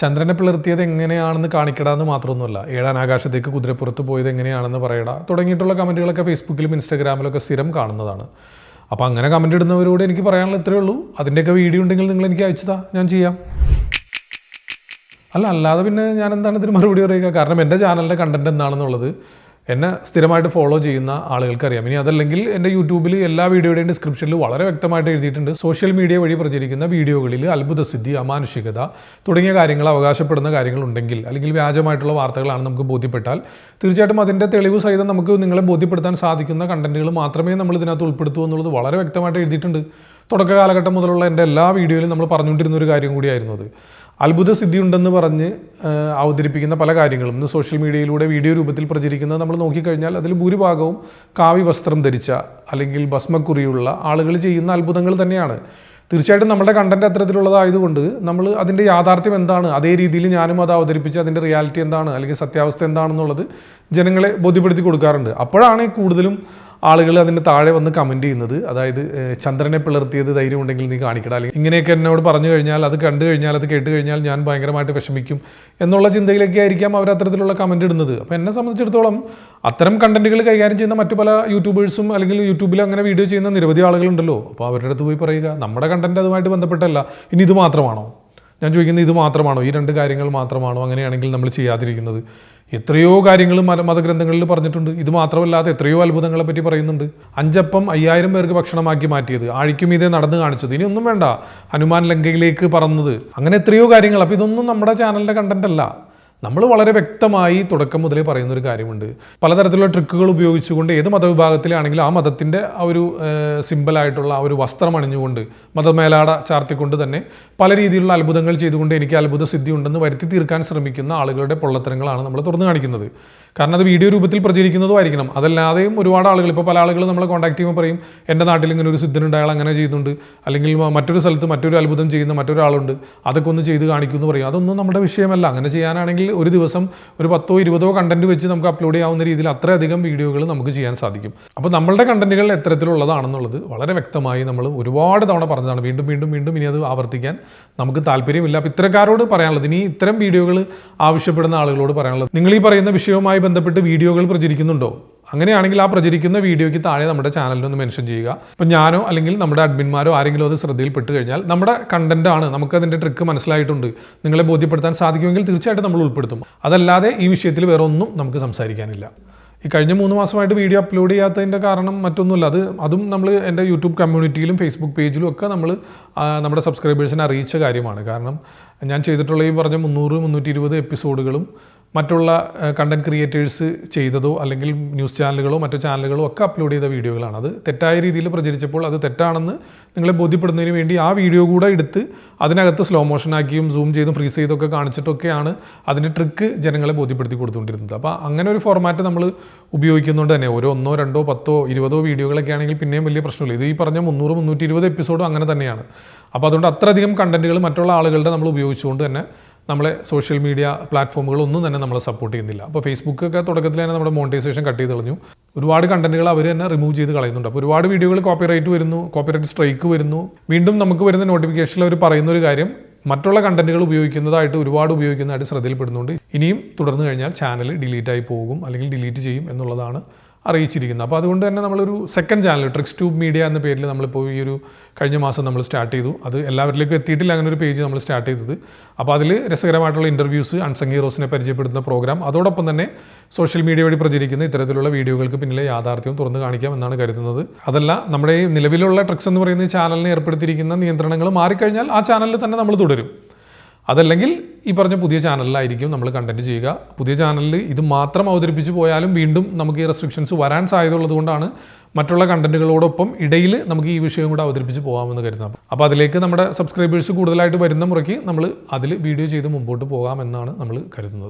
ചന്ദ്രനെ പിളർത്തിയത് എങ്ങനെയാണെന്ന് കാണിക്കടാന്ന് മാത്രമൊന്നുമല്ല. ഏഴാൻ ആകാശത്തേക്ക് കുതിരപ്പുറത്ത് പോയത് എങ്ങനെയാണെന്ന് പറയടാ. തുടങ്ങിയിട്ടുള്ള കമന്റുകളൊക്കെ ഫേസ്ബുക്കിലും ഇൻസ്റ്റാഗ്രാമിലൊക്കെ സ്ഥിരം കാണുന്നതാണ്. അപ്പോൾ അങ്ങനെ കമന്റ് ഇടുന്നവരോട് എനിക്ക് പറയാനുള്ള ഇത്രയേ ഉള്ളൂ. അതിന്റെയൊക്കെ വീഡിയോ ഉണ്ടെങ്കിൽ നിങ്ങൾ എനിക്ക് അയച്ചതാ ഞാൻ ചെയ്യാം. അല്ല അല്ലാതെ പിന്നെ ഞാൻ എന്താണ് ഇതിന് മറുപടി പറയുക? കാരണം എന്റെ ചാനലിന്റെ കണ്ടന്റ് എന്താണെന്നുള്ളത് എന്നെ സ്ഥിരമായിട്ട് ഫോളോ ചെയ്യുന്ന ആളുകൾക്കറിയാം. ഇനി അതല്ലെങ്കിൽ എന്റെ യൂട്യൂബിൽ എല്ലാ വീഡിയോയുടെയും ഡിസ്ക്രിപ്ഷനിൽ വളരെ വ്യക്തമായിട്ട് എഴുതിയിട്ടുണ്ട്. സോഷ്യൽ മീഡിയ വഴി പ്രചരിക്കുന്ന വീഡിയോകളിൽ അത്ഭുതസിദ്ധി അമാനുഷികത തുടങ്ങിയ കാര്യങ്ങൾ അവകാശപ്പെടുന്ന കാര്യങ്ങളുണ്ടെങ്കിൽ അല്ലെങ്കിൽ വ്യാജമായിട്ടുള്ള വാർത്തകളാണ് നമുക്ക് ബോധ്യപ്പെട്ടാൽ തീർച്ചയായിട്ടും അതിന്റെ തെളിവ് സഹിതം നമുക്ക് നിങ്ങളെ ബോധ്യപ്പെടുത്താൻ സാധിക്കുന്ന കണ്ടന്റുകൾ മാത്രമേ നമ്മൾ ഇതിനകത്ത് ഉൾപ്പെടുത്തൂ എന്നുള്ളത് വളരെ വ്യക്തമായിട്ട് എഴുതിയിട്ടുണ്ട്. തുടക്ക കാലഘട്ടം മുതലുള്ള എന്റെ എല്ലാ വീഡിയോയിലും നമ്മൾ പറഞ്ഞുകൊണ്ടിരുന്ന ഒരു കാര്യം കൂടിയായിരുന്നു അത്. അത്ഭുത സിദ്ധി ഉണ്ടെന്ന് പറഞ്ഞ് അവതരിപ്പിക്കുന്ന പല കാര്യങ്ങളും. ഇന്ന് സോഷ്യൽ മീഡിയയിലൂടെ വീഡിയോ രൂപത്തിൽ പ്രചരിക്കുന്നത് നമ്മൾ നോക്കിക്കഴിഞ്ഞാൽ അതിൽ ഭൂരിഭാഗവും കാവി വസ്ത്രം ധരിച്ച അല്ലെങ്കിൽ ഭസ്മക്കുറിയുള്ള ആളുകൾ ചെയ്യുന്ന അത്ഭുതങ്ങൾ തന്നെയാണ്. തീർച്ചയായിട്ടും നമ്മുടെ കണ്ടന്റ് അത്തരത്തിലുള്ളതായതുകൊണ്ട് നമ്മൾ അതിന്റെ യാഥാർത്ഥ്യം എന്താണ് അതേ രീതിയിൽ ഞാനും അത് അവതരിപ്പിച്ച് അതിന്റെ റിയാലിറ്റി എന്താണ് അല്ലെങ്കിൽ സത്യാവസ്ഥ എന്താണെന്നുള്ളത് ജനങ്ങളെ ബോധ്യപ്പെടുത്തി കൊടുക്കാറുണ്ട്. അപ്പോഴാണ് കൂടുതലും ആളുകൾ അതിന്റെ താഴെ വന്ന് കമന്റ് ചെയ്യുന്നത്. അതായത് ചന്ദ്രനെ പിളർത്തിയത് ധൈര്യം ഉണ്ടെങ്കിൽ നീ കാണിക്കട. അല്ലെങ്കിൽ ഇങ്ങനെയൊക്കെ എന്നോട് പറഞ്ഞു കഴിഞ്ഞാൽ അത് കണ്ടു കഴിഞ്ഞാൽ അത് കേട്ട് കഴിഞ്ഞാൽ ഞാൻ ഭയങ്കരമായിട്ട് വിഷമിക്കും എന്നുള്ള ചിന്തയിലൊക്കെ ആയിരിക്കാം അവർ അത്തരത്തിലുള്ള കമന്റ് ഇടുന്നത്. അപ്പോൾ എന്നെ സംബന്ധിച്ചിടത്തോളം അത്തരം കണ്ടന്റുകൾ കൈകാര്യം ചെയ്യുന്ന മറ്റു പല യൂട്യൂബേഴ്സും അല്ലെങ്കിൽ യൂട്യൂബിൽ അങ്ങനെ വീഡിയോ ചെയ്യുന്ന നിരവധി ആളുകളുണ്ടല്ലോ. അപ്പോൾ അവരുടെ അടുത്ത് പോയി പറയുക നമ്മുടെ കണ്ടന്റ് അതുമായിട്ട് ബന്ധപ്പെട്ടല്ല. ഇനി ഇത് മാത്രമാണോ? ഞാൻ ചോദിക്കുന്നത് ഇത് മാത്രമാണോ? ഈ രണ്ട് കാര്യങ്ങൾ മാത്രമാണോ അങ്ങനെയാണെങ്കിൽ നമ്മൾ ചെയ്യാതിരിക്കുന്നത്? എത്രയോ കാര്യങ്ങൾ മത മതഗ്രന്ഥങ്ങളിൽ പറഞ്ഞിട്ടുണ്ട്. ഇത് മാത്രമല്ലാതെ എത്രയോ അത്ഭുതങ്ങളെ പറ്റി പറയുന്നുണ്ട്. അഞ്ചപ്പം അയ്യായിരം പേർക്ക് ഭക്ഷണമാക്കി മാറ്റിയത്. ആഴിക്കും ഇതേ നടന്നു കാണിച്ചത്. ഇനി ഒന്നും വേണ്ട. ഹനുമാൻ ലങ്കയിലേക്ക് പറന്നത്. അങ്ങനെ എത്രയോ കാര്യങ്ങൾ. അപ്പോൾ ഇതൊന്നും നമ്മുടെ ചാനലിന്റെ കണ്ടന്റ് അല്ല. നമ്മൾ വളരെ വ്യക്തമായി തുടക്കം മുതലേ പറയുന്ന ഒരു കാര്യമുണ്ട്. പലതരത്തിലുള്ള ട്രിക്കുകൾ ഉപയോഗിച്ചുകൊണ്ട് ഏത് മതവിഭാഗത്തിലാണെങ്കിലും ആ മതത്തിന്റെ ആ ഒരു സിമ്പിളായിട്ടുള്ള ആ ഒരു വസ്ത്രം അണിഞ്ഞുകൊണ്ട് മതമേലാട ചാർത്തിക്കൊണ്ട് തന്നെ പല രീതിയിലുള്ള അത്ഭുതങ്ങൾ ചെയ്തുകൊണ്ട് എനിക്ക് അത്ഭുത സിദ്ധി ഉണ്ടെന്ന് വരുത്തി തീർക്കാൻ ശ്രമിക്കുന്ന ആളുകളുടെ പൊള്ളത്തരങ്ങളാണ് നമ്മൾ തുറന്നു കാണിക്കുന്നത്. കാരണം അത് വീഡിയോ രൂപത്തിൽ പ്രചരിക്കുന്നതും ആയിരിക്കണം. അതല്ലാതെയും ഒരുപാട് ആളുകൾ ഇപ്പോൾ പല ആളുകൾ നമ്മളെ കോൺടാക്ട് ചെയ്യുമ്പോൾ പറയും എന്റെ നാട്ടിൽ ഇങ്ങനെ ഒരു സിദ്ധനുണ്ട് അയാൾ അങ്ങനെ ചെയ്യുന്നുണ്ട്. അല്ലെങ്കിൽ മറ്റൊരു സ്ഥലത്ത് മറ്റൊരു അത്ഭുതം ചെയ്യുന്ന മറ്റൊരാളുണ്ട് അതൊക്കെ ഒന്ന് ചെയ്ത് കാണിക്കുമെന്ന് പറയും. അതൊന്നും നമ്മുടെ വിഷയമല്ല. അങ്ങനെ ചെയ്യാനാണെങ്കിൽ ഒരു ദിവസം ഒരു പത്തോ ഇരുപതോ കണ്ടന്റ് വെച്ച് നമുക്ക് അപ്ലോഡ് ചെയ്യാവുന്ന രീതിയിൽ അത്രയധികം വീഡിയോകൾ നമുക്ക് ചെയ്യാൻ സാധിക്കും. അപ്പോൾ നമ്മളുടെ കണ്ടന്റുകൾ എത്തരത്തിലുള്ളതാണെന്നുള്ളത് വളരെ വ്യക്തമായി നമ്മൾ ഒരുപാട് തവണ പറഞ്ഞതാണ്. വീണ്ടും വീണ്ടും വീണ്ടും ഇനി അത് ആവർത്തിക്കാൻ നമുക്ക് താല്പര്യമില്ല. അപ്പോൾ ഇത്തരക്കാരോട് പറയാനുള്ളത് ഇനി ഇത്തരം വീഡിയോകൾ ആവശ്യപ്പെടുന്ന ആളുകളോട് പറയാനുള്ളത്. നിങ്ങൾ ഈ പറയുന്ന വിഷയവുമായി ബന്ധപ്പെട്ട് വീഡിയോകൾ പ്രചരിക്കുന്നുണ്ടോ? അങ്ങനെയാണെങ്കിൽ ആ പ്രചരിക്കുന്ന വീഡിയോയ്ക്ക് താഴെ നമ്മുടെ ചാനലിൽ ഒന്ന് മെൻഷൻ ചെയ്യുക. ഇപ്പം ഞാനോ അല്ലെങ്കിൽ നമ്മുടെ അഡ്മിന്മാരോ ആരെങ്കിലും അത് ശ്രദ്ധയിൽപ്പെട്ട് കഴിഞ്ഞാൽ നമ്മുടെ കണ്ടന്റ് ആണ്. നമുക്ക് അതിന്റെ ട്രിക്ക് മനസ്സിലായിട്ടുണ്ട്. നിങ്ങളെ ബോധ്യപ്പെടുത്താൻ സാധിക്കുമെങ്കിൽ തീർച്ചയായിട്ടും നമ്മൾ ഉൾപ്പെടുത്തും. അതല്ലാതെ ഈ വിഷയത്തിൽ വേറെ ഒന്നും നമുക്ക് സംസാരിക്കാനില്ല. ഈ കഴിഞ്ഞ മൂന്ന് മാസമായിട്ട് വീഡിയോ അപ്ലോഡ് ചെയ്യാത്തതിന്റെ കാരണം മറ്റൊന്നുമില്ല. അത് അതും നമ്മൾ എന്റെ യൂട്യൂബ് കമ്മ്യൂണിറ്റിയിലും ഫേസ്ബുക്ക് പേജിലും ഒക്കെ നമ്മൾ നമ്മുടെ സബ്സ്ക്രൈബേഴ്സിനെ അറിയിച്ച കാര്യമാണ്. കാരണം ഞാൻ ചെയ്തിട്ടുള്ള ഈ പറഞ്ഞ മുന്നൂറ് മുന്നൂറ്റി എപ്പിസോഡുകളും മറ്റുള്ള കണ്ടന്റ് ക്രിയേറ്റേഴ്സ് ചെയ്തതോ അല്ലെങ്കിൽ ന്യൂസ് ചാനലുകളോ മറ്റു ചാനലുകളോ ഒക്കെ അപ്ലോഡ് ചെയ്ത വീഡിയോകളാണ്. അത് തെറ്റായ രീതിയിൽ പ്രചരിച്ചപ്പോൾ അത് തെറ്റാണെന്ന് നിങ്ങളെ ബോധ്യപ്പെടുന്നതിന് വേണ്ടി ആ വീഡിയോ കൂടെ എടുത്ത് അതിനകത്ത് സ്ലോ മോഷൻ ആക്കിയും സൂം ചെയ്തും ഫ്രീസ് ചെയ്തൊക്കെ കാണിച്ചിട്ടൊക്കെയാണ് അതിന്റെ ട്രിക്ക് ജനങ്ങളെ ബോധ്യപ്പെടുത്തി കൊടുത്തുകൊണ്ടിരുന്നത്. അപ്പോൾ അങ്ങനെ ഒരു ഫോർമാറ്റ് നമ്മൾ ഉപയോഗിക്കുന്നുണ്ട് തന്നെ ഓരോ ഒന്നോ രണ്ടോ പത്തോ ഇരുപതോ വീഡിയോകളൊക്കെ ആണെങ്കിൽ പിന്നെയും വലിയ പ്രശ്നമില്ല. ഇത് ഈ പറഞ്ഞ മുന്നൂറ് മുന്നൂറ്റി ഇരുപത് എപ്പിസോഡും അങ്ങനെ തന്നെയാണ്. അപ്പോൾ അതുകൊണ്ട് അത്രയധികം കണ്ടന്റുകൾ മറ്റുള്ള ആളുകളുടെ നമ്മൾ ഉപയോഗിച്ചുകൊണ്ട് തന്നെ നമ്മളെ സോഷ്യൽ മീഡിയ പ്ലാറ്റ്ഫോമുകൾ ഒന്നും തന്നെ നമ്മളെ സപ്പോർട്ട് ചെയ്യുന്നില്ല. അപ്പോൾ ഫേസ്ബുക്ക് ഒക്കെ തുടക്കത്തിൽ തന്നെ നമ്മുടെ മോണിറ്റൈസേഷൻ കട്ട് ചെയ്ത് കളഞ്ഞു. ഒരുപാട് കണ്ടന്റുകൾ അവർ തന്നെ റിമൂവ് ചെയ്ത് കളയുന്നുണ്ട്. അപ്പോൾ ഒരുപാട് വീഡിയോകൾ കോപ്പിറൈറ്റ് വരുന്നു കോപ്പിറൈറ്റ് സ്ട്രൈക്ക് വരുന്നു. വീണ്ടും നമുക്ക് വരുന്ന നോട്ടിഫിക്കേഷനിൽ അവർ പറയുന്ന ഒരു കാര്യം മറ്റുള്ള കണ്ടന്റുകൾ ഉപയോഗിക്കുന്നതായിട്ട് ഒരുപാട് ഉപയോഗിക്കുന്നതായിട്ട് ശ്രദ്ധയിൽപ്പെടുന്നുണ്ട്. ഇനിയും തുടർന്ന് കഴിഞ്ഞാൽ ചാനൽ ഡിലീറ്റ് ആയി പോകും അല്ലെങ്കിൽ ഡിലീറ്റ് ചെയ്യും എന്നുള്ളതാണ് അറിയിച്ചിരിക്കുന്നത് അപ്പോൾ അതുകൊണ്ട് തന്നെ നമ്മളൊരു second channel tricks tube media എന്ന പേരിൽ നമ്മളിപ്പോൾ ഈ ഒരു കഴിഞ്ഞ മാസം നമ്മൾ സ്റ്റാർട്ട് ചെയ്തു. അത് എല്ലാവരിലേക്കും എത്തിയിട്ടില്ല അങ്ങനെ ഒരു പേജ് നമ്മൾ സ്റ്റാർട്ട് ചെയ്തത്. അപ്പോൾ അതിൽ രസകരമായിട്ടുള്ള ഇന്റർവ്യൂസ് അൺസംഗ് ഹീറോസിനെ പരിചയപ്പെടുത്തുന്ന പ്രോഗ്രാം അതോടൊപ്പം തന്നെ സോഷ്യൽ മീഡിയ വഴി പ്രചരിക്കുന്ന ഇത്തരത്തിലുള്ള വീഡിയോകൾക്ക് പിന്നിലെ യാഥാർത്ഥ്യം തുറന്നു കാണിക്കാം എന്നാണ് കരുതുന്നത്. അതല്ല നമ്മുടെ നിലവിലുള്ള ട്രിക്സ് എന്ന് പറയുന്ന ചാനലിന് ഏർപ്പെടുത്തിയിരിക്കുന്ന നിയന്ത്രണങ്ങൾ മാറിക്കഴിഞ്ഞാൽ ആ ചാനലിൽ തന്നെ നമ്മൾ തുടരും. അതല്ലെങ്കിൽ ഈ പറഞ്ഞ പുതിയ ചാനലിലായിരിക്കും നമ്മൾ കണ്ടന്റ് ചെയ്യുക. പുതിയ ചാനലിൽ ഇത് മാത്രം അവതരിപ്പിച്ച് പോയാലും വീണ്ടും നമുക്ക് ഈ റെസ്ട്രിക്ഷൻസ് വരാൻ സാധ്യതയുള്ളത് കൊണ്ടാണ് മറ്റുള്ള കണ്ടന്റുകളോടൊപ്പം ഇടയിൽ നമുക്ക് ഈ വിഷയം കൂടെ അവതരിപ്പിച്ച് പോകാമെന്ന് കരുതാം അപ്പോൾ അതിലേക്ക് നമ്മുടെ സബ്സ്ക്രൈബേഴ്സ് കൂടുതലായിട്ട് വരുന്ന മുറയ്ക്ക് നമ്മൾ അതിൽ വീഡിയോ ചെയ്ത് മുമ്പോട്ട് പോകാമെന്നാണ് നമ്മൾ കരുതുന്നത്.